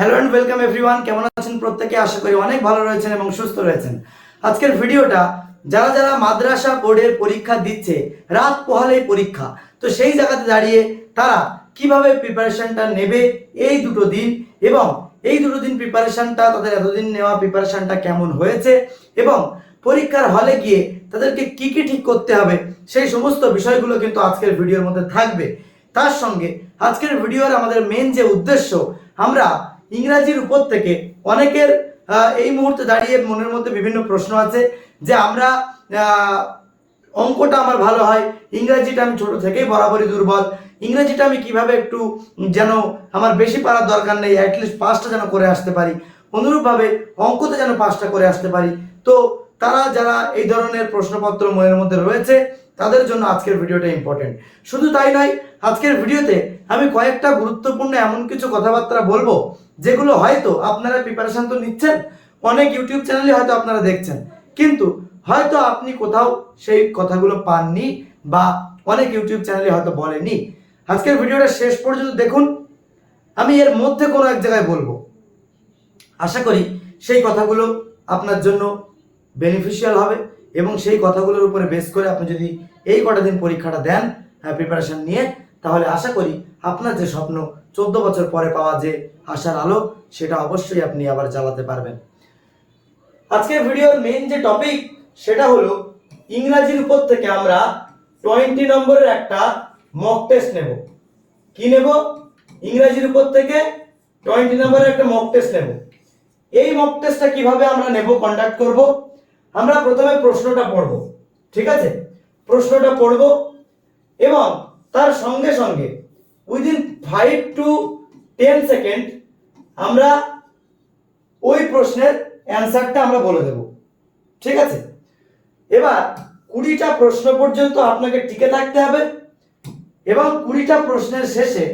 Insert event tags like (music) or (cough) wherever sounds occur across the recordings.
Hello and welcome everyone কেমন আছেন প্রত্যেকে? আশা করি অনেক ভালো রয়েছেন এবং সুস্থ রয়েছেন। আজকের ভিডিওটা যারা যারা মাদ্রাসা বোর্ডের পরীক্ষা দিচ্ছে, রাত পোহালেই পরীক্ষা, তো সেই জায়গাতে দাঁড়িয়ে তারা কীভাবে প্রিপারেশনটা নেবে এই দুটো দিন এবং এই দুটো দিন প্রিপারেশনটা তাদের এতদিন নেওয়া প্রিপারেশনটা কেমন হয়েছে এবং পরীক্ষার হলে গিয়ে তাদেরকে কি কি ঠিক করতে হবে, সেই সমস্ত বিষয়গুলো কিন্তু আজকের ভিডিওর মধ্যে থাকবে। তার সঙ্গে আজকের ভিডিওর আমাদের মেন যে উদ্দেশ্য, আমরা ইংরাজির উপর থেকে অনেকের এই মুহূর্তে দাঁড়িয়ে মনের মধ্যে বিভিন্ন প্রশ্ন আছে যে আমরা অঙ্কটা আমার ভালো হয়, ইংরাজিটা আমি ছোট থেকেই বরাবরই দুর্বল, ইংরাজিটা আমি কীভাবে একটু যেন আমার বেশি পারার দরকার নেই অ্যাটলিস্ট পাঁচটা যেন করে আসতে পারি, অনুরূপভাবে অঙ্কতে যেন পাঁচটা করে আসতে পারি। তো তারা যারা এই ধরনের প্রশ্নপত্র মনের মধ্যে রয়েছে, তাদের জন্য আজকের ভিডিওটা ইম্পর্টেন্ট শুধু তাই নয়, আজকের ভিডিওতে আমি কয়েকটা গুরুত্বপূর্ণ এমন কিছু কথাবার্তা বলব যেগুলো হয়তো আপনারা প্রিপারেশন তো নিচ্ছেন, অনেক ইউটিউব চ্যানেলে হয়তো আপনারা দেখছেন। কিন্তু হয়তো আপনি কোথাও সেই কথাগুলো পাননি বা অনেক ইউটিউব চ্যানেলে হয়তো বলেনি আজকের ভিডিওটা শেষ পর্যন্ত দেখুন। আমি এর মধ্যে কোনো এক জায়গায় বলব। আশা করি সেই কথাগুলো আপনার জন্য বেনিফিশিয়াল হবে এবং সেই কথাগুলোর উপরে বেস করে আপনি যদি এই কটা দিন পরীক্ষাটা দেন প্রিপারেশান নিয়ে তাহলে আশা করি আপনার যে স্বপ্ন চোদ্দ বছর পরে পাওয়া যে আশার আলো, সেটা অবশ্যই আপনি আবার জ্বালাতে পারবেন। আজকের ভিডিওর মেইন যে টপিক সেটা হলো ইংরাজির উপর থেকে আমরা টোয়েন্টি নম্বরের একটা মক টেস্ট নেব। কি নেব? ইংরাজির উপর থেকে টোয়েন্টি নম্বরের একটা মক টেস্ট নেব। এই মক টেস্টটা কীভাবে আমরা নেব কন্ডাক্ট করব? আমরা প্রথমে প্রশ্নটা পড়ব, ঠিক আছে? প্রশ্নটা পড়ব এবং তার সঙ্গে সঙ্গে within five to ten second আমরা ওই প্রশ্নের অ্যান্সারটা আমরা বলে দেব। ঠিক আছে? এবার কুড়িটা প্রশ্ন পর্যন্ত আপনাকে টিকে থাকতে হবে এবং কুড়িটা প্রশ্নের শেষে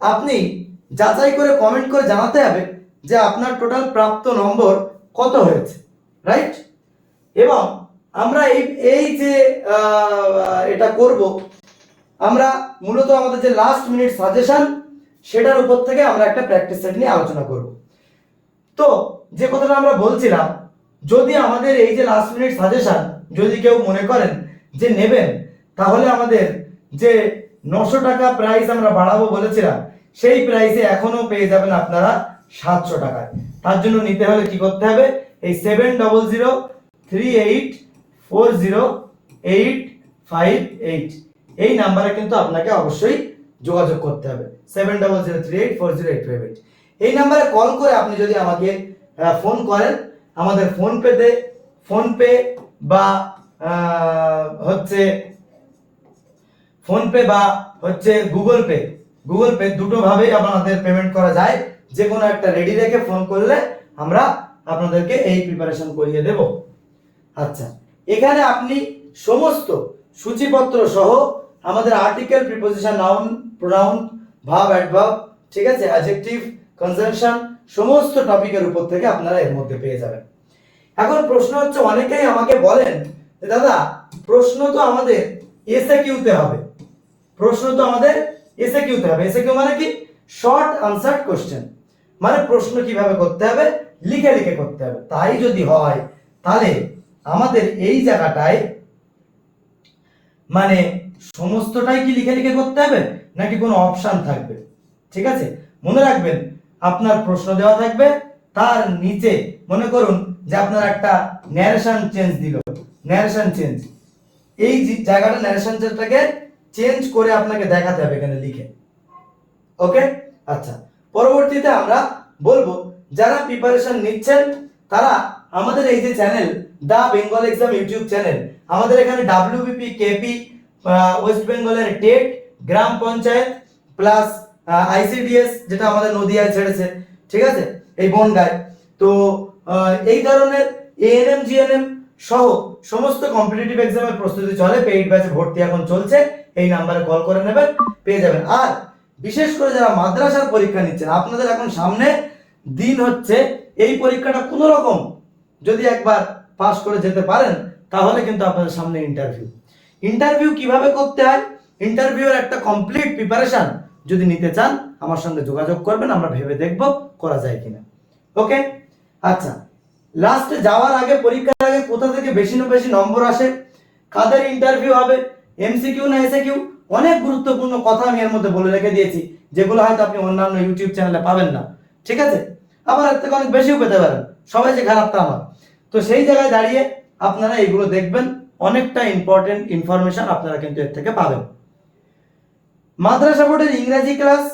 আপনি যাচাই করে কমেন্ট করে জানাতে হবে যে আপনার টোটাল প্রাপ্ত নম্বর কত হয়েছে রাইট এবং আমরা এই এই যে এটা করব আমরা মূলত আমাদের যে লাস্ট মিনিট সাজেশন সেটার উপর থেকে আমরা একটা প্র্যাকটিস সেট নিয়ে আলোচনা করব। তো যে কথাটা আমরা বলছিলাম, যদি আমাদের এই যে লাস্ট মিনিট সাজেশন যদি কেউ মনে করেন যে নেবেন, তাহলে আমাদের যে নশো টাকা প্রাইস আমরা বাড়াবো বলেছিলাম, সেই প্রাইসে এখনও পেয়ে যাবেন আপনারা সাতশো টাকায়। তার জন্য নিতে হলে কি করতে হবে? এই seven double zero three eight four zero eight five eight এই নাম্বারে কিন্তু আপনাকে অবশ্যই যোগাযোগ করতে হবে। Seven double zero three eight four zero eight five eight এই নাম্বারে কল করে আপনি যদি আমাকে ফোন করেন, আমাদের ফোন পেতে ফোন পে বা হচ্ছে ফোন পে বা হচ্ছে গুগল পে গুগল পে দুটো ভাবেই আপনাদের পেমেন্ট করা যায়। যে কোনো একটা রেডি রেখে ফোন করলে আমরা আপনাদেরকে এই প্রিপারেশন করিয়ে দেব। আচ্ছা এখানে আপনি সমস্ত সূচিপত্র সহ আমাদের article preposition noun pronoun verb adverb ঠিক আছে? অ্যাডজেক্টিভ কনজাংশন সমস্ত টপিকের উপর থেকে আপনারা এর মধ্যে পেয়ে যাবেন। এখন প্রশ্ন হচ্ছে, অনেকেই আমাকে বলেন যে, দাদা, প্রশ্ন তো আমাদের এসে কিউতে হবে। প্রশ্ন তো আমাদের এসে কিউতে হবে। এসে কিউ মানে কি? শর্ট আনসার্ড কোশ্চেন মানে প্রশ্ন কীভাবে করতে হবে? লিখে লিখে করতে হবে। তাই যদি হয়, তাহলে আমাদের এই জায়গাটায় মানে সমস্তটাই কি লিখে লিখে করতে হবে? নাকি কোনো অপশান থাকবে? ঠিক আছে? মনে রাখবেন, আপনার প্রশ্ন দেওয়া থাকবে, তার নিচে মনে করুন যে আপনার একটা ন্যারেশন চেঞ্জ দিল। ন্যারেশন চেঞ্জ এই জায়গাটা ন্যারেশন চেঞ্জটাকে চেঞ্জ করে আপনাকে দেখাতে হবে এখানে লিখে। ওকে? আচ্ছা। পরবর্তীতে আমরা বলব, যারা প্রিপারেশন নিচ্ছেন, তারা আমাদের এই যে channel the Bengal exam YouTube channel আমাদের এখানে ডাব্লিউবিপি কেপি ওয়েস্ট বেঙ্গলের টেট গ্রাম পঞ্চায়েত প্লাস আইসিডিএস যেটা আমাদের নদিয়ায় ছেড়েছে, ঠিক আছে? এই বনগায়। তো এই ধরনের এএনএম জিএনএম সহ সমস্ত কম্পিটিটিভ এক্সামের প্রস্তুতি চলে পেইড ব্যাচে ভর্তি এখন চলছে, এই নাম্বারে কল করে নেবেন, পেয়ে যাবেন। আর বিশেষ করে যারা মাদ্রাসার পরীক্ষা নিচ্ছেন, আপনাদের এখন সামনে দিন হচ্ছে, এই পরীক্ষাটা কোনো রকম যদি একবার পাস করে যেতে পারেন, তাহলে কিন্তু আপনাদের সামনে ইন্টারভিউ ইন্টারভিউ কীভাবে করতে হয়? ইন্টারভিউর একটা কমপ্লিট প্রিপারেশন যদি নিতে চান, আমার সঙ্গে যোগাযোগ করবেন, আমরা ভেবে দেখব করা যায় কিনা। ওকে আচ্ছা। লাস্টে যাওয়ার আগে, পরীক্ষার আগে কোথা থেকে বেশি না বেশি নম্বর আসে? কাদের ইন্টারভিউ হবে? এমসিকিউ না এসএকিউ অনেক গুরুত্বপূর্ণ কথা আমি এর মধ্যে বলে রেখে দিয়েছি, যেগুলো হয়তো আপনি অন্যান্য ইউটিউব চ্যানেলে পাবেন না। ঠিক আছে? আবার এর থেকে অনেক বেশিও পেতে পারেন। সবাই যে খারাপ তা আমার। তো সেই জায়গায় দাঁড়িয়ে আপনারা এগুলো দেখবেন। অনেকটা ইম্পর্টেন্ট ইনফরমেশন আপনারা কিন্তু এর থেকে পাবেন। মাদ্রাসা বোর্ডের ইংরেজি ক্লাস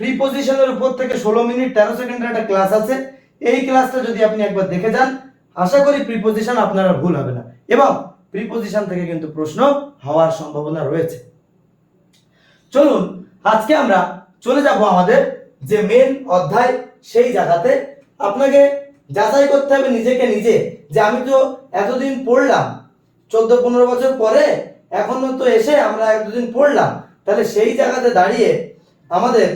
প্রিপোজিশনের উপর থেকে ষোলো মিনিট তেরো সেকেন্ডের একটা ক্লাস আছে। এই ক্লাসটা যদি আপনি একবার দেখে যান, আশা করি প্রিপোজিশন আপনারা ভুল হবে না। এবং প্রিপোজিশন থেকে কিন্তু প্রশ্ন হওয়ার সম্ভাবনা রয়েছে। চলুন, আজকে আমরা চলে যাব আমাদের যে মেন অধ্যায়, সেই জায়গাতে। আপনাকে যাচাই করতে হবে নিজেকে নিজে যে আমি তো এতদিন পড়লাম চোদ্দ পনেরো বছর পরে এখনও তো এসে আমরা এক দুদিন পড়লাম। তাহলে সেই জায়গাতে দাঁড়িয়ে আমাদের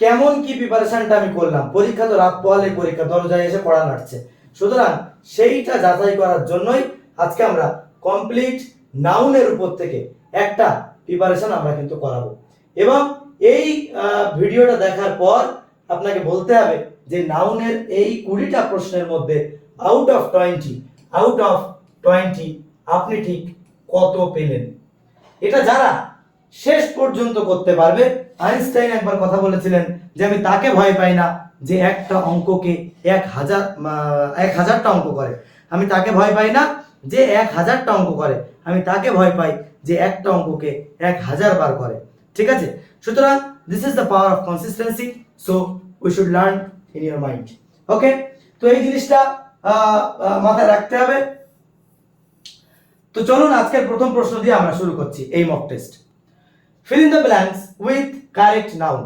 কেমন কি প্রিপারেশনটা আমি করলাম? পরীক্ষা তো রাত পোহালে পরীক্ষা, দরজায় এসে পড়া নাড়ছে। সুতরাং সেইটা যাচাই করার জন্যই আজকে আমরা কমপ্লিট নাউনের উপর থেকে একটা প্রিপারেশন আমরা কিন্তু করাবো। এবং এই ভিডিওটা দেখার পর আপনাকে বলতে হবে যে নাউনের এই কুড়িটা প্রশ্নের মধ্যে out of twenty out of twenty আপনি ঠিক কত পেলেন? এটা যারা শেষ পর্যন্ত করতে পারবে, আইনস্টাইন একবার কথা বলেছিলেন যে আমি তাকে ভয় পাই না যে একটা অঙ্ককে এক হাজার এক হাজারটা অঙ্ক করে। আমি তাকে ভয় পাই না যে এক হাজারটা অঙ্ক করে। আমি তাকে ভয় পাই যে একটা অঙ্ককে এক হাজার বার করে। ঠিক আছে? সুতরাং this is the power of consistency so we should learn in your mind okay তো এই জিনিসটা মাথায় রাখতে হবে। তো চলুন আজকের প্রথম প্রশ্ন দিয়ে আমরা শুরু করছি এই mock test fill in the blanks with correct noun.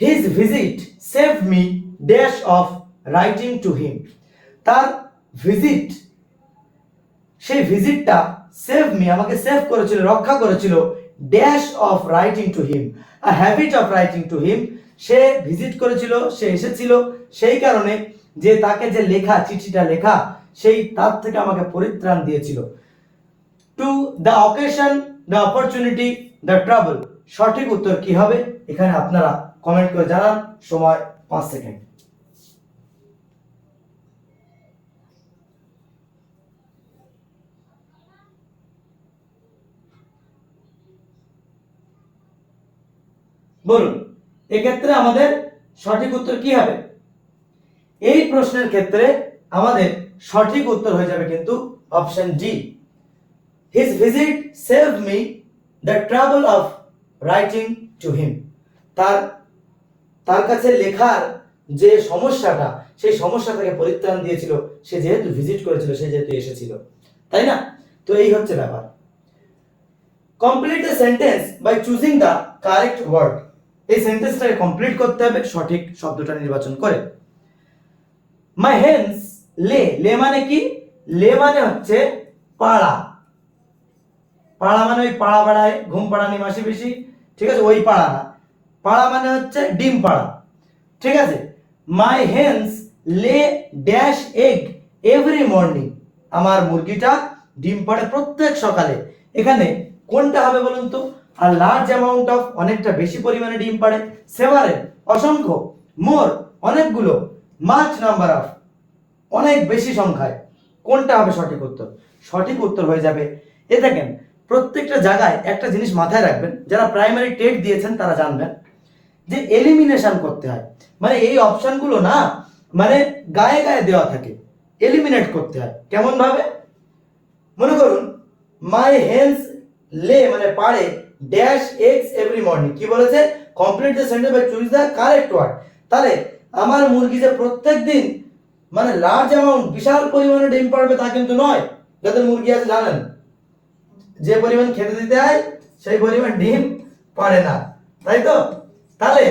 His visit saved me dash of writing to him. তার ভিজিট সেই ভিজিটটা সেভ মি আমাকে সেভ করেছিল, রক্ষা করেছিল dash of writing to him a habit of writing to him say visit করেছিল, সে এসেছিল, সেই কারণে যে তাকে যে লেখা, চিঠিটা লেখা, সেই তার থেকে আমাকে পরিত্রাণ দিয়েছিল। To the occasion the opportunity the travel সঠিক উত্তর কি হবে? এখানে আপনারা কমেন্ট করে জানান। সময় পাঁচ সেকেন্ড বলুন, এক্ষেত্রে আমাদের সঠিক উত্তর কি হবে? এই প্রশ্নের ক্ষেত্রে আমাদের সঠিক উত্তর হয়ে যাবে কিন্তু option D his visit save me the travel of writing to him তার তার কাছে লেখার যে সমস্যাটা, সেই সমস্যা থেকে পরিত্রাণ দিয়েছিল, সে যেহেতু ভিজিট করেছিল, সে যেহেতু এসেছিল। তাই না? তো এই হচ্ছে ব্যাপার। Complete the sentence by choosing the correct word এই সেন্টেন্সটাকে কমপ্লিট করতে হবে, সঠিক শব্দটা নির্বাচন করে। মাই হেন্স লে লে মানে কি? লে মানে হচ্ছে পাড়া। পাড়া মানে ওই পাড়া পাড়ায় ঘুম পাড়া নিমাসি বেশি ঠিক আছে? ওই পাড়া না। পাড়া মানে হচ্ছে ডিম পাড়া, ঠিক আছে? My hens lay dash egg every morning আমার মুরগিটা ডিম পাড়ে প্রত্যেক সকালে। এখানে কোনটা হবে বলুন তো? আর লার্জ অ্যামাউন্ট অফ অনেকটা বেশি পরিমাণে ডিম পাড়ে। সেভারে অসংখ্য, মোর অনেকগুলো মাছ নাম্বার অফ অনেক বেশি সংখ্যায়। কোনটা হবে সঠিক উত্তর? সঠিক উত্তর হয়ে যাবে। এ দেখেন প্রত্যেকটা জায়গায় একটা জিনিস মাথায় রাখবেন, যারা প্রাইমারি টেট দিয়েছেন তারা জানবেন, যে এলিমিনেশন করতে হয়। মানে এই অপশনগুলো না মানে গায়ে গায়ে দেওয়া থাকে এলিমিনেট করতে হয়। কেমন ভাবে মনে করুন মাই হেন্স লে মানে পারে ড্যাশ এক্স এভরি মর্নিং কি বলেছে? Complete the sentence by choose the correct word তাহলে আমার মুরগি যে প্রত্যেক দিন মানে লার্জ অ্যামাউন্ট বিশাল পরিমাণে ডিম পাড়বে তা কিন্তু নয়, যাদের মুরগি আছে, জানেন? যে পরিমাণ খেতে দিতে হয়, সেই পরিমাণ ডিম পারে না। তাই তো? তাহলে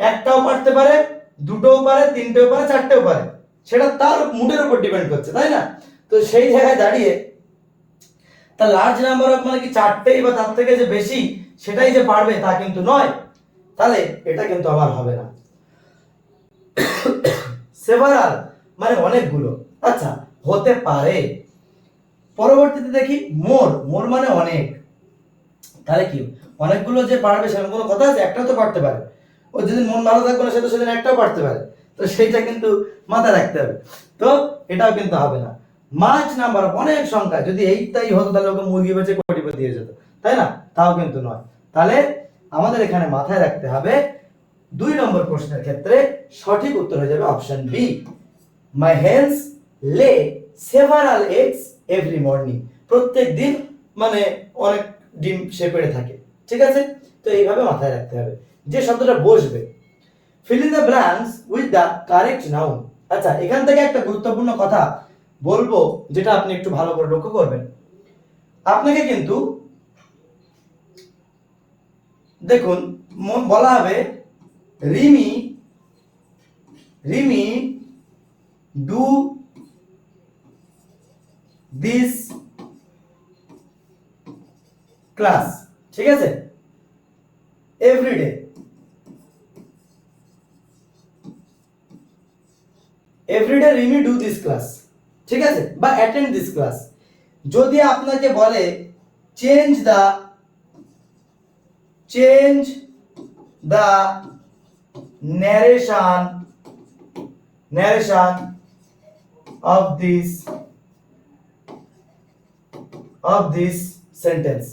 একটাও পারতে পারে, দুটোও পারে, তিনটেও পারে, চারটেও পারে। সেটা তার মুডের উপর ডিপেন্ড করছে, তাই না? তো সেই জায়গায় দাঁড়িয়ে তা লার্জ নাম্বার অফ মানে কি চারটেই বা তার থেকে যে বেশি সেটাই যে পারবে তা কিন্তু নয়। তাহলে এটা কিন্তু আবার হবে না। (coughs) সেভারাল মানে অনেকগুলো। আচ্ছা হতে পারে। পরবর্তীতে দেখি মোর মোর মানে অনেক। তাহলে কি? অনেকগুলো যে পারবে সেরকম কোনো কথা আছে, একটাও তো পারতে পারে। ও যেদিন মন ভালো থাকবে না, সে তো সেদিন একটাও পারতে পারে। তো সেইটা কিন্তু মাথায় রাখতে হবে। তো এটাও কিন্তু হবে না। মাছ নাম্বার অনেক সংখ্যা, যদি এইটাই হতো, তাহলে ওকে মুরগি বেচে কোটিপতি দিয়ে যেত। তাই না? তাও কিন্তু নয়। তাহলে আমাদের এখানে মাথায় রাখতে হবে দুই নম্বর প্রশ্নের ক্ষেত্রে সঠিক উত্তর হয়ে যাবে option B my hens lay several eggs every morning প্রত্যেক দিন মানে অনেক ডিম সে পেড়ে থাকে। ঠিক আছে? তো এইভাবে মাথায় রাখতে হবে। যে শব্দটা বসবে। Fill in the blanks with the correct noun আচ্ছা এখান থেকে একটা গুরুত্বপূর্ণ কথা বলব, যেটা আপনি একটু ভালো করে লক্ষ্য করবেন। আপনাকে কিন্তু দেখুন বলা হবে, Rimi Rimi do this class ঠিক আছে everyday everyday Rimi do this class ঠিক আছে বা অ্যাটেন্ড দিস ক্লাস যদি আপনাকে বলে change the change the narration narration of this of this sentence.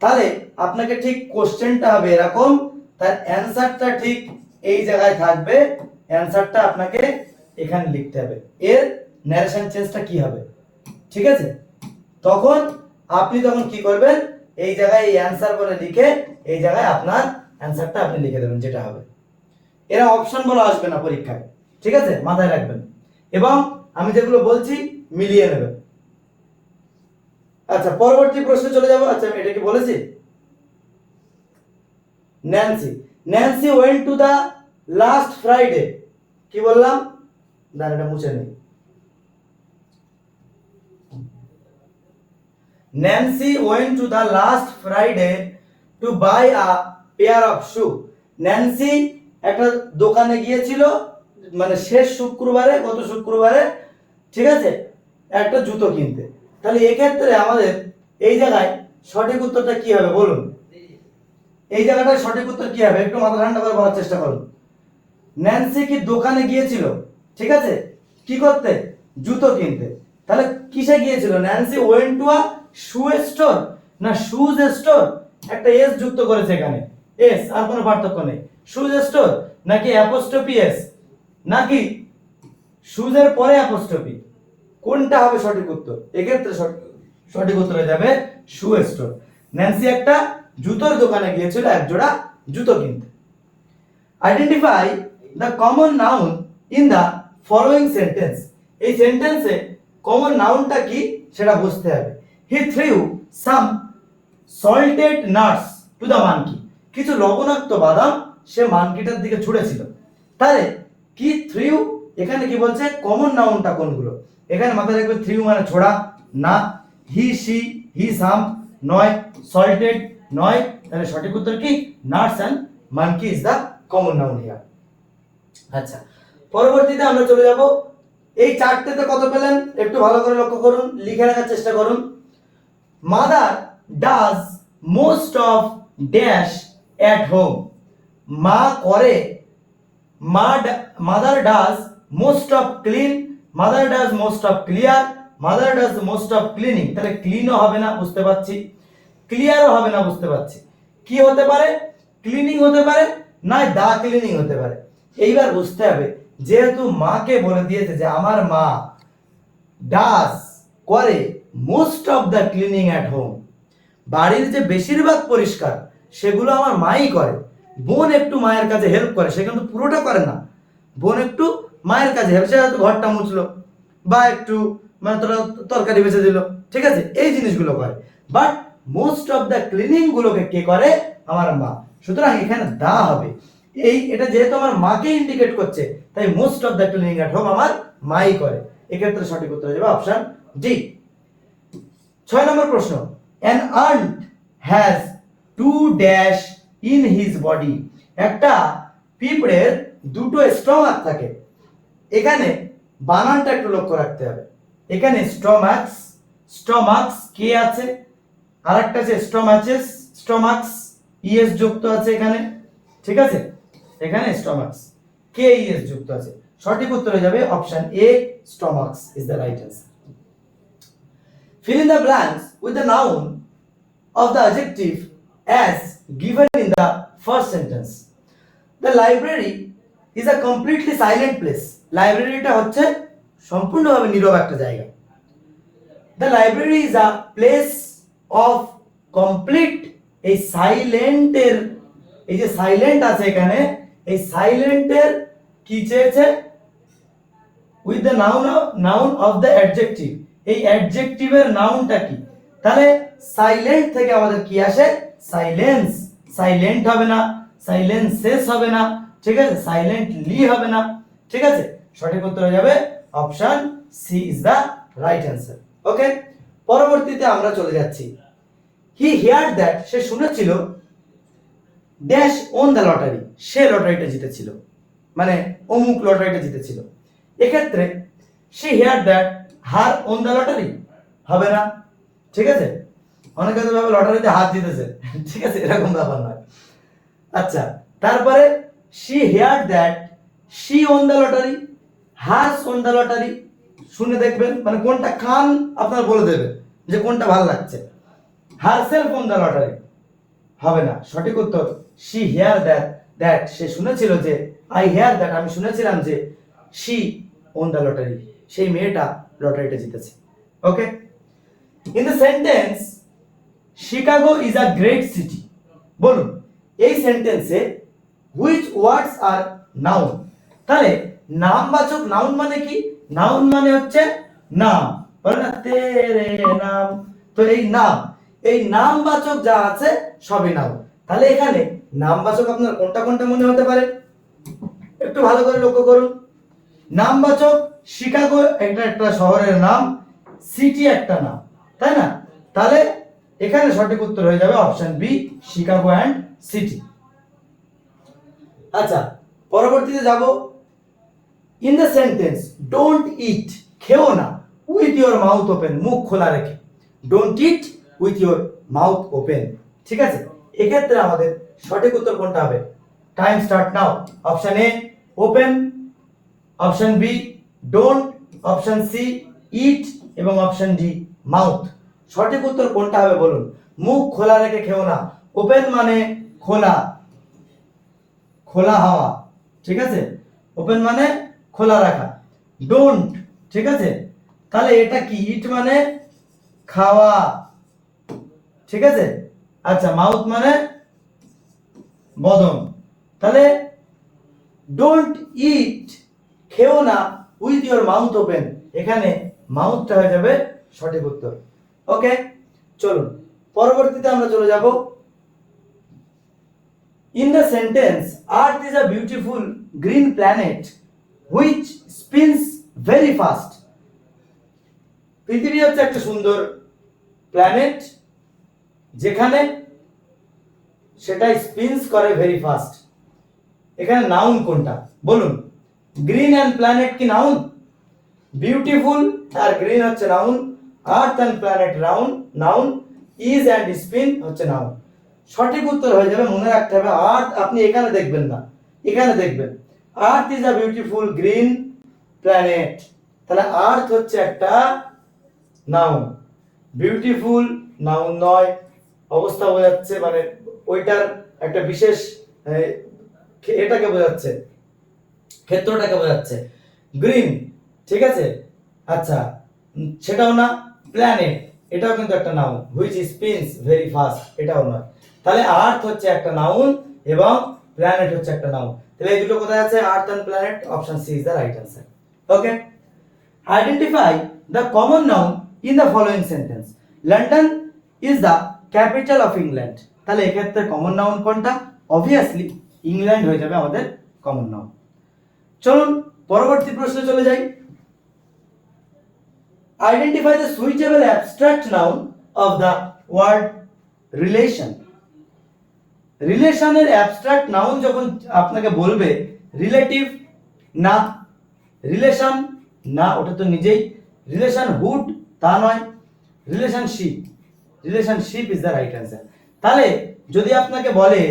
তাহলে আপনাকে ঠিক কোশ্চেনটা হবে এরকম, তার অ্যানসারটা ঠিক এই জায়গায় থাকবে, অ্যানসারটা আপনাকে এখানে লিখতে হবে। এর ন্যারেশন চেঞ্জটা কি হবে? ঠিক আছে? তখন আপনি তখন কি করবেন? এই জায়গায় এই অ্যানসার বলে লিখে এই জায়গায় আপনার অ্যানসারটা আপনি লিখে দেবেন, যেটা হবে। এরা অপশন বলা আসবে না পরীক্ষায়। ঠিক আছে? মাথায় রাখবেন। এবং আমি যেগুলো বলছি মিলিয়ে নেবেন। আচ্ছা পরবর্তী প্রশ্নে চলে যাব। আচ্ছা আমি এটা কি বলেছি? Nancy Nancy went to the last Friday কি বললাম? দাঁড়া, এটা মুছে নেই Nancy went to the last Friday to buy a pair of shoe Nancy একটা দোকানে গিয়েছিল মানে শেষ শুক্রবারে, গত শুক্রবারে, ঠিক আছে? একটা জুতো কিনতে। তাহলে এক্ষেত্রে আমাদের এই জায়গায় সঠিক উত্তরটা কি হবে বলুন? এই জায়গাটায় সঠিক উত্তর কি হবে? একটু মাথা ঠান্ডা করে বলার চেষ্টা করুন। ন্যান্সি কি দোকানে গিয়েছিল? ঠিক আছে? কি করতে? জুতো কিনতে। তাহলে কিসে গিয়েছিল? Nancy went to a shoe store না শুজ স্টোর একটা এস যুক্ত করেছে এখানে। এস আর কোনো পার্থক্য নেই। শুজ স্টোর নাকি অ্যাপোস্ট্রফি এস নাকি শুজের পরে অ্যাপোস্ট্রফি কোনটা হবে সঠিক উত্তর? এক্ষেত্রে সঠিক- উত্তর হয়ে যাবে শু স্টোর ন্যান্সি একটা জুতোর দোকানে গিয়েছিল, এক জোড়া জুতো কিনতে। Identify the common noun in the following sentence এই সেন্টেন্সে কমন নাউনটা কি সেটা বুঝতে হবে। He threw some salted nuts to the monkey কিছু লবণাক্ত বাদাম সে মানকিটার দিকে ছুঁড়েছিল। তাহলে কি থ্রিউ এখানে কি বলছে? কমন নাউনটা কোনগুলো? এখানে মাথায় রাখবে থ্রি মানে ছোড়া, না হি সি হি সাম নয় সল্টেড নয়, তাহলে সঠিক উত্তর কি? Nurse and monkey is the common noun here আচ্ছা পরবর্তীতে আমরা চলে যাব। এই চারটেতে কত পেলেন? একটু ভালো করে লক্ষ্য করুন, লিখে রাখার চেষ্টা করুন। Mother does most of dash at home মা করে, মা mother does most of clean mother does most of clear mother does most of cleaning তাহলে ক্লিনও হবে না, বুঝতে পারছি? ক্লিয়ারও হবে না, বুঝতে পারছি। কি হতে পারে? ক্লিনিং হতে পারে, না, দা ক্লিনিং হতে পারে। এইবার বুঝতে হবে, যেহেতু মাকে বলে দিয়েছে যে আমার মা ডাস করে most of the cleaning at home বাড়ির যে বেশিরভাগ পরিষ্কার, সেগুলো আমার মাই করে। বোন একটু মায়ের কাছে হেল্প করে, সে কিন্তু পুরোটা করে না। বোন একটু মায়ের কাছে হেল্প সে হয়তো ঘরটা মুছলো বা একটু মানে তোরা তরকারি বেঁচে দিল, ঠিক আছে? এই জিনিসগুলো করে। But most of the cleaning গুলোকে কে করে? আমার মা। সুতরাং এখানে দা হবে। এই, এটা যেহেতু আমার মাকে ইন্ডিকেট করছে, তাই most of the cleaning at home আমার মাই করে। এক্ষেত্রে সঠিক উত্তর হয়ে যাবে অপশান ডি ছয় নম্বর প্রশ্ন। An ant has two dash in his body একটা পিঁপড়ের দুটো স্টমাক থাকে। এখানে বানানটা একটু লক্ষ্য রাখতে হবে। এখানে স্টমাক্স স্টমাক্স কে আছে? আর একটা আছে স্টমাচেস, স্টমাক্স ইএস যুক্ত আছে এখানে, ঠিক আছে? এখানে স্টমাক্স, কে ইএস যুক্ত আছে? সঠিক উত্তর হয়ে যাবে option A, stomachs is the right answer fill in the blanks with the noun of the adjective as given in the first sentence. The library is a completely silent place. লাইব্রেরিটা হচ্ছে সম্পূর্ণভাবে নীরব একটা জায়গা। The library is a place of complete এই সাইলেন্টের এই যে সাইলেন্ট আছে এখানে, এই সাইলেন্টের কি চেয়েছে? With the noun noun of the adjective এই অ্যাডজেক্টিভের নাউনটা কি? তাহলে সাইলেন্ট থেকে আমাদের কি আসে? সাইলেন্স সাইলেন্ট হবে না সাইলেন্সেস হবে না, ঠিক আছে? সাইলেন্টলি হবে না, ঠিক আছে? সঠিক উত্তর হয়ে যাবে option C is the right answer okay পরবর্তীতে আমরা চলে যাচ্ছি। হি হিয়ার দ্যাট সে শুনেছিল ড্যাশ ওন দ্য লটারি সে লটারিটা জিতেছিল। মানে অমুক লটারিটা জিতেছিল। এক্ষেত্রে সে hear that her won the lottery হবে না। ঠিক আছে? অনেকে তো ভাবে লটারিতে হাত জিতেছে। ঠিক আছে? এরকম ব্যাপার নয়। আচ্ছা তারপরে she hear that she won the lottery has won the lottery? শুনে দেখবেন মানে কোনটা খান আপনার বলে দেবে যে কোনটা ভালো লাগছে। Herself won the lottery? হবে না, সঠিক উত্তর শি হেয়ার দ্যাট দ্যাট সে শুনেছিল যে আই হেয়ার দ্যাট আমি শুনেছিলাম যে শি ওন দ্য লটারি সেই মেয়েটা লটারিটা জিতেছে। Okay? In the sentence Chicago is a great city বলুন, এই সেন্টেন্সে হুইচ ওয়ার্ডস আর নাউন তাহলে নামবাচক নাউন মানে কি? নাউন মানে হচ্ছে নাম। বলে না, তেরে নাম। তো এই নাম, এই নামবাচক যা আছে, সবই নাম। তাহলে এখানে নামবাচক আপনার কোনটা কোনটা মনে হতে পারে? একটু ভালো করে লক্ষ্য করুন। নামবাচক শিকাগো একটা একটা শহরের নাম, সিটি একটা নাম, তাই না? তাহলে এখানে সঠিক উত্তর হয়ে যাবে option B, Chicago and city. আচ্ছা পরবর্তীতে যাব। In the sentence don't eat খেও না উইথ ইওর মাউথ ওপেন মুখ খোলা রেখে। Don't eat with your mouth open ঠিক আছে? এক্ষেত্রে আমাদের সঠিক উত্তর কোনটা হবে? Time start now option A open option B don't option C eat এবং অপশন ডি মাউথ সঠিক উত্তর কোনটা হবে বলুন? মুখ খোলা রেখে খেও না। ওপেন মানে খোলা। খোলা হাওয়া, ঠিক আছে? ওপেন মানে খোলা রাখা। ডোন্ট ঠিক আছে? তাহলে এটা কি? ইট মানে খাওয়া। ঠিক আছে? আচ্ছা মাউথ মানে বদন। তাহলে ডোন্ট ইট খেও না উইথ ইওর মাউথ ওপেন এখানে মাউথটা হয়ে যাবে সঠিক উত্তর। ওকে চলুন। পরবর্তীতে আমরা চলে যাব। In the sentence Earth is a beautiful green planet which spins very fast পৃথিবী হচ্ছে একটা সুন্দর প্ল্যানেট যেখানে সেটা স্পিনস করে ভেরি ফাস্ট এখানে নাউন কোনটা? বলুন। গ্রিন অ্যান্ড প্ল্যানেট কি নাউন বিউটিফুল আর গ্রিন হচ্ছে noun Earth and planet round noun is and spin হচ্ছে নাউন সঠিক উত্তর হয়ে যাবে, মনে রাখতে হবে আর্থ আপনি এখানে দেখবেন না। এখানে দেখবেন। Earth is a beautiful green planet তাহলে আর্থ হচ্ছে একটা নাউন বিউটিফুল নাউন নয়। অবস্থা বোঝাচ্ছে মানে ওইটার একটা বিশেষ এটাকে বোঝাচ্ছে। ক্ষেত্রটাকে বোঝাচ্ছে। গ্রিন ঠিক আছে? আচ্ছা সেটাও না প্ল্যানেট এটাও কিন্তু একটা noun which spins very fast এটাও নয়। তাহলে আর্থ হচ্ছে একটা নাউন এবং প্ল্যানেট হচ্ছে একটা নাউন তাহলে এই দুটো কোথায় আছে? Earth and planet option C is the right answer okay identify the common noun in the following sentence London is the capital of England তাহলে এক্ষেত্রে কমন নাউন কোনটা? অবভিয়াসলি ইংল্যান্ড হয়ে যাবে আমাদের কমন নাউন চলুন, পরবর্তী প্রশ্নে চলে যাই। Identify the suitable abstract noun of the word relation রিলেশনের অ্যাবস্ট্রাক্ট নাউন যখন আপনাকে বলবে রিলেটিভ না রিলেশন না, ওটা তো নিজেই রিলেশন হুড তা নয় relationship relationship is the right answer তাহলে যদি আপনাকে বলে,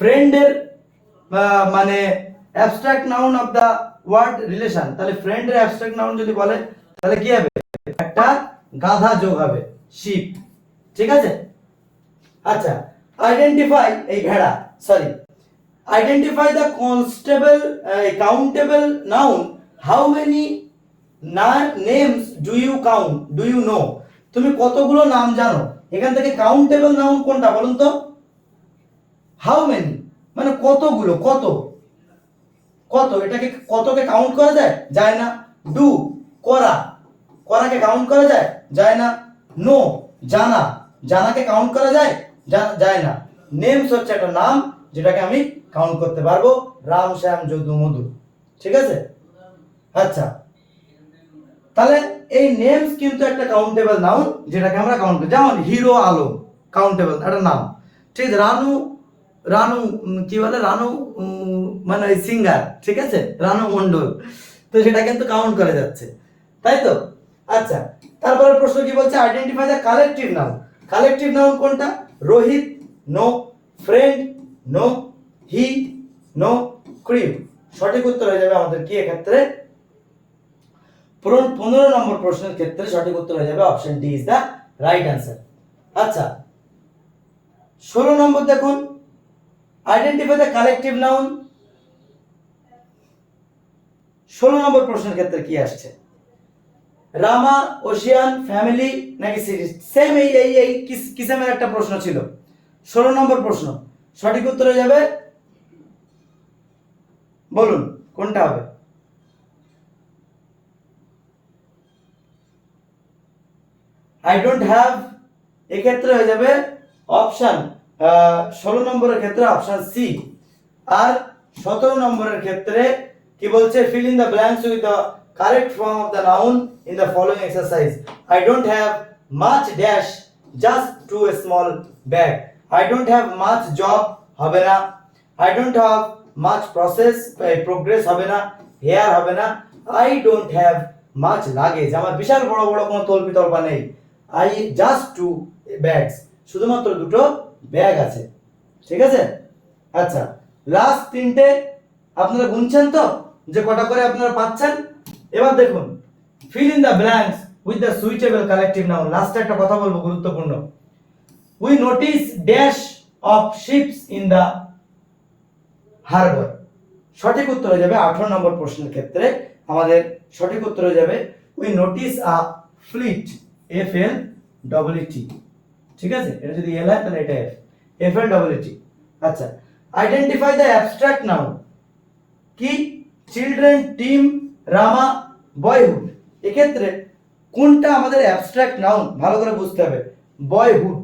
ফ্রেন্ডের মানে abstract noun of the word relation তাহলে ফ্রেন্ডের অ্যাবস্ট্রাক্ট নাউন যদি বলে, তাহলে কি হবে? একটা গাধা যোগ হবে শিপ ঠিক আছে? আচ্ছা আইডেন্টিফাই এই ভেড়া sorry identify the constable countable noun how many names do you count do you know তুমি কতগুলো নাম জানো? এখান থেকে কাউন্টেবল নাউন কোনটা বলুন তো? হাউ মেনি মানে কতগুলো, কত? কত? এটাকে কতকে কাউন্ট করা যায়? যায় না। ডু করা। করাকে কাউন্ট করা যায়? যায় না। নো জানা। জানাকে কাউন্ট করা যায়? যায় না। নেমস হচ্ছে একটা নাম যেটাকে আমি কাউন্ট করতে পারব। রাম, শ্যাম, যদু, মধু। ঠিক আছে? আচ্ছা। তাহলে এই নেমস কিন্তু একটা কাউন্টেবল নাউন যেটাকে আমরা কাউন্ট করি। যেমন হিরো আলো কাউন্টেবল একটা নাম। ঠিক আছে? রানু রানু কি বলে? রানু মানে ওই সিঙ্গার ঠিক আছে? রানু মন্ডল তো সেটা কিন্তু কাউন্ট করা যাচ্ছে। তাই তো? আচ্ছা। তারপরে প্রশ্ন কি বলছে? Identify the collective noun collective noun কোনটা? Rohit, no. Friend no. He, no. Cream. সঠিক উত্তর হয়ে যাবে আমাদের কি এক্ষেত্রে? পনেরো নম্বর প্রশ্নের ক্ষেত্রে সঠিক উত্তর হয়ে যাবে option D is the right answer আচ্ছা ষোলো নম্বর দেখুন। আইডেন্টিফাই দ্য কালেকটিভ নাউন ষোলো নম্বর প্রশ্নের ক্ষেত্রে কি আসছে? রামা, ওশিয়ান, ফ্যামিলি নাকি সিরিজ? সেম এই এই এই কিস- কিসেমের একটা প্রশ্ন ছিল। ষোলো নম্বর প্রশ্ন। সঠিক উত্তর হয়ে যাবে? বলুন, কোনটা হবে? আই ডোন্ট হ্যাভ এক্ষেত্রে হয়ে যাবে অপশন ষোলো নম্বরের ক্ষেত্রে অপশন সি আর সতেরো নম্বরের ক্ষেত্রে কি বলছে? Fill in the blanks with the form of the noun in the following exercise I don't have much dash just to a small bag I don't have much job হবে না. I don't have much process progress হবে না here হবে I don't have much luggage আমার বিশাল বড় বড় কোনো তল্পি তল্পা নেই। আই জাস্ট টু ব্যাগস শুধুমাত্র দুটো ব্যাগ আছে। ঠিক আছে? আচ্ছা লাস্ট তিনটে আপনারা গুনছেন তো? যে কটা করে আপনারা পাচ্ছেন? এবার দেখুন fill in the blanks with the suitable collective noun লাস্টে একটা কথা বলব গুরুত্বপূর্ণ। We notice dash of ships in the harbour সঠিক উত্তর হয়ে যাবে আঠারো নম্বর প্রশ্নের ক্ষেত্রে। আমাদের সঠিক উত্তর হয়ে যাবে we notice a fleet F L double T ঠিক আছে? এটা যদি এল হয়, তাহলে এটা F F L double T আচ্ছা আইডেন্টিফাই দ্য অ্যাবস্ট্রাক্ট নাউন কি? চিলড্রেন টিম রামা বয়হুড এক্ষেত্রে কোনটা আমাদের অ্যাবস্ট্রাক্ট নাউন ভালো করে বুঝতে হবে। Boyhood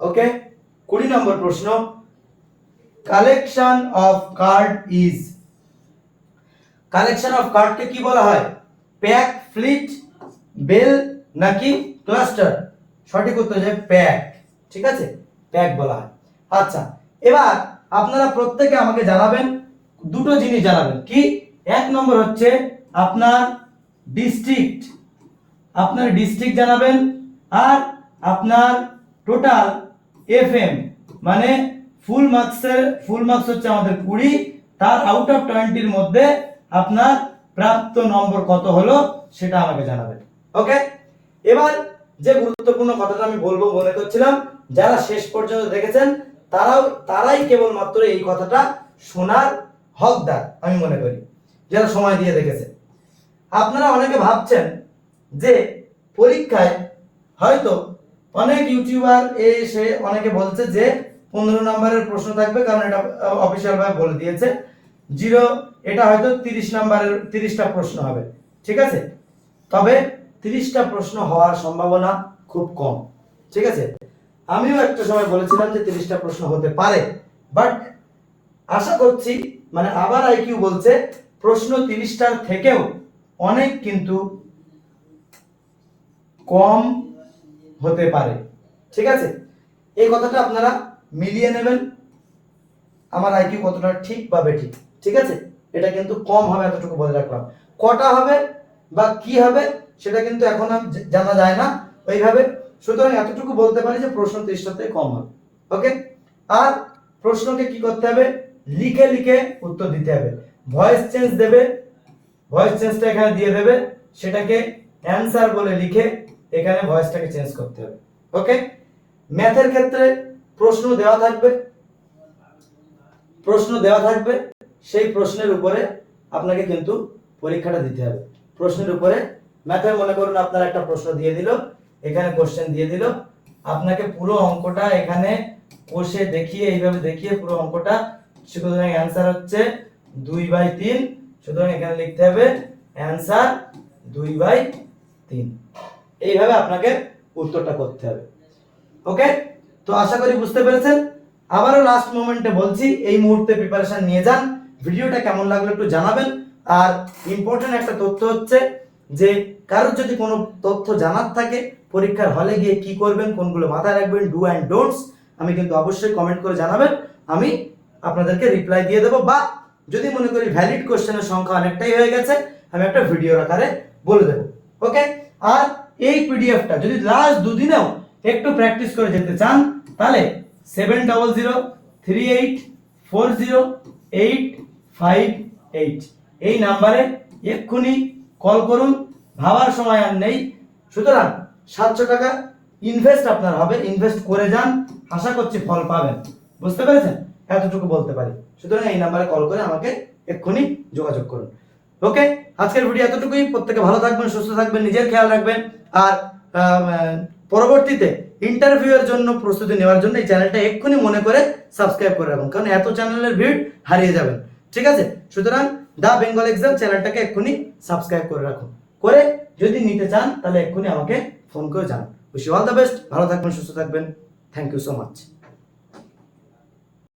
okay? কুড়ি নম্বর প্রশ্ন। Collection of card is collection of কার্ডকে কি বলা হয়? প্যাক ফ্লিট বেল নাকি ক্লাস্টার সঠিক উত্তর যে প্যাক ঠিক আছে? প্যাক বলা হয়। আচ্ছা এবার আপনারা প্রত্যেকে আমাকে জানাবেন, দুটো জিনিস জানাবেন। কি? এক নম্বর হচ্ছে আপনার ডিস্ট্রিক্ট আপনার ডিস্ট্রিক্ট জানাবেন আর আপনার টোটাল এফএম মানে ফুল মার্কসের ফুল মার্কস হচ্ছে আমাদের কুড়ি, তার আউট অফ টোয়েন্টির মধ্যে আপনার প্রাপ্ত নম্বর কত হলো সেটা আমাকে জানাবেন। ওকে? এবার যে গুরুত্বপূর্ণ কথাটা আমি বলব মনে করছিলাম, যারা শেষ পর্যন্ত দেখেছেন, তারাও, তারাই কেবলমাত্র এই কথাটা শোনার হকদার, আমি মনে করি। যারা সময় দিয়ে দেখেছে আপনারা অনেকে ভাবছেন যে পরীক্ষায় হয়তো অনেক ইউটিউবার এসে অনেকে বলছে যে পনেরো নম্বরের প্রশ্ন থাকবে, কারণ এটা অফিসিয়াল ভাবে বলে দিয়েছে। জিরো, এটা হয়তো তিরিশ নম্বরের, তিরিশটা প্রশ্ন হবে। ঠিক আছে? তবে তিরিশটা প্রশ্ন হওয়ার সম্ভাবনা খুব কম। ঠিক আছে? আমিও একটা সময় বলেছিলাম যে তিরিশটা প্রশ্ন হতে পারে। বাট আশা করছি মানে আবার আইকিউ বলছে প্রশ্ন তিরিশটার থেকেও অনেক কিন্তু কম হতে পারে। ঠিক আছে? এই কথাটা আপনারা মিলিয়ে নেবেন। আমার আইকিউ কতটা ঠিক বা বেঠিক। ঠিক আছে? এটা কিন্তু কম হবে এতটুকু বলে রাখলাম। কটা হবে বা কি হবে সেটা কিন্তু এখন জানা যায় না। ওইভাবে সুতরাং এতটুকু বলতে পারি যে প্রশ্ন তেইশটাতে কম হবে। ওকে? আর প্রশ্নকে কি করতে হবে? লিখে লিখে উত্তর দিতে হবে। ভয়েস চেঞ্জ দেবে, ভয়েস চেঞ্জটা এখানে দিয়ে দেবে, সেটাকে অ্যান্সার বলে লিখে এখানে ভয়েসটাকে চেঞ্জ করতে হবে। ওকে? ম্যাথের ক্ষেত্রে প্রশ্ন দেওয়া থাকবে, প্রশ্ন দেওয়া থাকবে, সেই প্রশ্নের উপরে আপনাকে কিন্তু পরীক্ষাটা দিতে হবে। প্রশ্নের উপরে ম্যাথের মনে করুন আপনার একটা প্রশ্ন দিয়ে দিল, এখানে কোশ্চেন দিয়ে দিল, আপনাকে পুরো অঙ্কটা এখানে কষে দেখিয়ে, এইভাবে দেখিয়ে পুরো অঙ্কটা অ্যান্সার হচ্ছে। দুই বাই তিন। সুতরাং এখানে লিখতে হবে অ্যান্সার দুই বাই তিন। এইভাবে আপনাকে উত্তরটা করতে হবে। ওকে তো আশা করি বুঝতে পেরেছেন। আবারও লাস্ট মোমেন্টে বলছি, এই মুহূর্তে প্রিপারেশন নিয়ে যান। ভিডিওটা কেমন লাগল একটু জানাবেন। আর ইম্পর্টেন্ট একটা তথ্য হচ্ছে যে, কারোর যদি কোনো তথ্য জানার থাকে, পরীক্ষার হলে গিয়ে কি করবেন, কোনগুলো মাথায় রাখবেন ডু অ্যান্ড ডোন্টস আমি কিন্তু অবশ্যই কমেন্ট করে জানাবেন। আমি আপনাদেরকে রিপ্লাই দিয়ে দেবো বা যদি মনে করি ভ্যালিড কোশ্চেনের সংখ্যা অনেকটাই হয়ে গেছে, আমি একটা ভিডিওর আকারে বলে দেবো ওকে আর এই পিডিএফটা যদি লাস্ট দুদিনেও একটু প্র্যাকটিস করে যেতে চান, তাহলে seven double zero three eight four zero eight five eight এই নাম্বারে এক্ষুনি কল করুন, ভাবার সময় আর নেই। সুতরাং সাতশো টাকা ইনভেস্ট আপনার হবে ইনভেস্ট করে যান, আশা করছি ফল পাবেন। বুঝতে পেরেছেন? এতটুকু বলতে পারি। সুতরাং এই নাম্বারে কল করে আমাকে এক্ষুনি যোগাযোগ করুন। ওকে আজকের ভিডিও এতটুকুই। প্রত্যেকে ভালো থাকবেন, সুস্থ থাকবেন, নিজের খেয়াল রাখবেন। আর পরবর্তীতে ইন্টারভিউ এর জন্য প্রস্তুতি নেওয়ার জন্য এই চ্যানেলটা এক্ষুনি মনে করে সাবস্ক্রাইব করে রাখুন কারণ এত চ্যানেলের ভিড় হারিয়ে যাবেন। ঠিক আছে? সুতরাং দা বেঙ্গল এক্সাম চ্যানেলটাকে এক্ষুনি সাবস্ক্রাইব করে রাখুন। করে যদি নিতে চান, তাহলে এক্ষুনি আমাকে ফোন করে জানান। উইশ অল দ্য বেস্ট ভালো থাকবেন, সুস্থ থাকবেন। Thank you so much